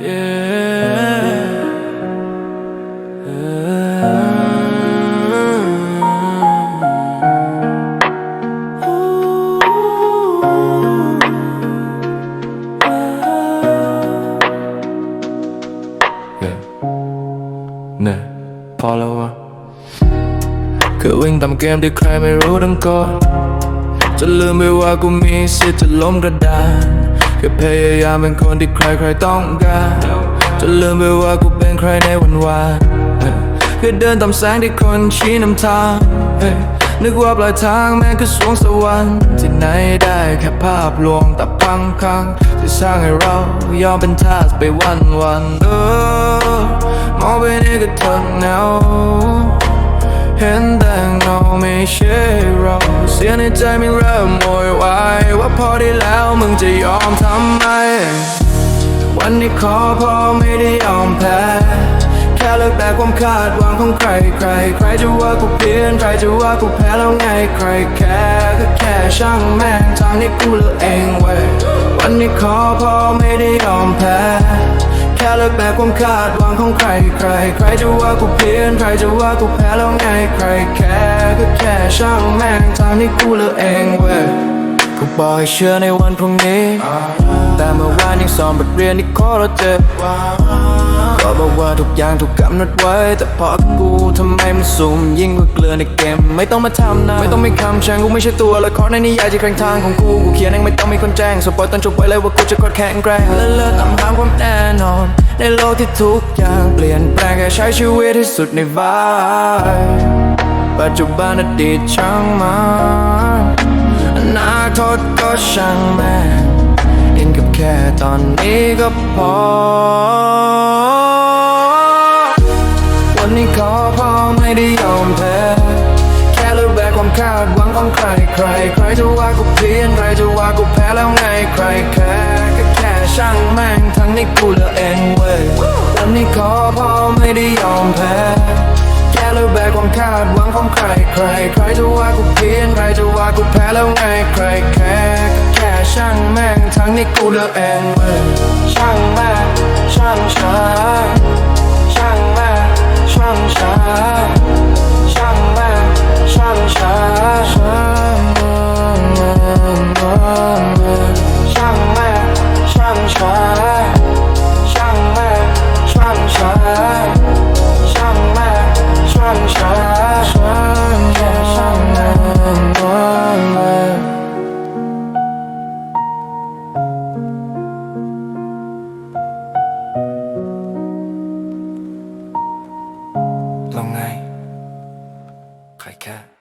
เนี่ยพอแล้ววะคือวิ่งตามเกมที่ใครไม่รู้ทั้งก่อนจะลืมไปว่ากูมีสิทธิ์จะล้มกระดาน ค่พยายามเป็นคนที่ใครใครๆต้องการจะลืมไปว่ากูเป็นใครในวันวานเฮ้ยแค่เดินตามแสงที่คนชี้นำทางนึกว่าปลายทางแม่คือสวงสวรรค์ที่ไหนได้แค่ภาพลวงแต่พังคังที่สร้างให้เรายอมเป็นทาสไปวันวันๆเออมองไปนี่ก็ทนเหงา เห็นแต่เงาไม่ใช่เราเสียในใจไม่เริ่มโวยวายว่าพอได้แล้วมึงจะยอมทำไม วันนี้ขอพอไม่ได้ยอมแพ้แค่เลิกแต่ความคาดหวังของใครใคร ใครจะว่ากูเพี้ยนใครจะว่ากูแพ้แล้วไงใครแค่ก็แค่ช่างแม่งทางนี้กูเลือกเองเว้ยวันนี้ขอพอไม่ได้ยอมแพ้ ค่เลิกแบกความคาดหวังของใครใคร ใครจะว่ากูเพี้ยนใครจะว่ากูแพ้แล้วไงใครแค่ก็แค่ช่างแม่งทางนี้กูเลือกเองเว้ยกูบอกให้เชื่อในวันพรุ่งนี้ แต่เมื่อวานยังสอมบทเรียนที่โคตรเจ็บ บอกว่าทุกอย่างถูกกำหนดไว้ แต่พอกูทำไมมันสุ่มยิ่งกว่าเกลือในเกม ไม่ต้องมาทำนะไม่ต้องมีคำแช่งกูไม่ใช่ตัวละครในนิยายที่แข่งทางของกูกูเขียนเองไม่ต้องมีคนแจ้งสปอยตอนจบไปเลยว่ากูจะกดแข็งแกร่งและเลิกตามหาความแน่นอน ในโลกที่ทุกอย่างเปลี่ยนแปลงแค่ใช้ชีวิตที่สุดในวายปัจจุบันอดีตช่างมันอนาคตก็ช่างแม่เห็นกับแค่ตอนนี้ก็พอ ไม่ได้ยอมแพ้แค่เลิกแบกความคาดหวังของใครใครใครจะว่ากูเพี้ยนใครจะว่ากูแพ้แล้วไงใครแค่ก็แค่ช่างแม่งทั้งนี้กูเลือเองเว้ยวันนี้ขอพอไม่ได้ยอมแพ้แค่เลิกแบกความคาดหวังของใครใครใครจะว่ากูเพี้ยนใครจะว่ากูแพ้แล้วไงใครแค่แค่ช่างแม่งทั้งนี้กูเลือเองเว้ยช่างแม่งช่างช้าช่างแม่งช่างช้า ล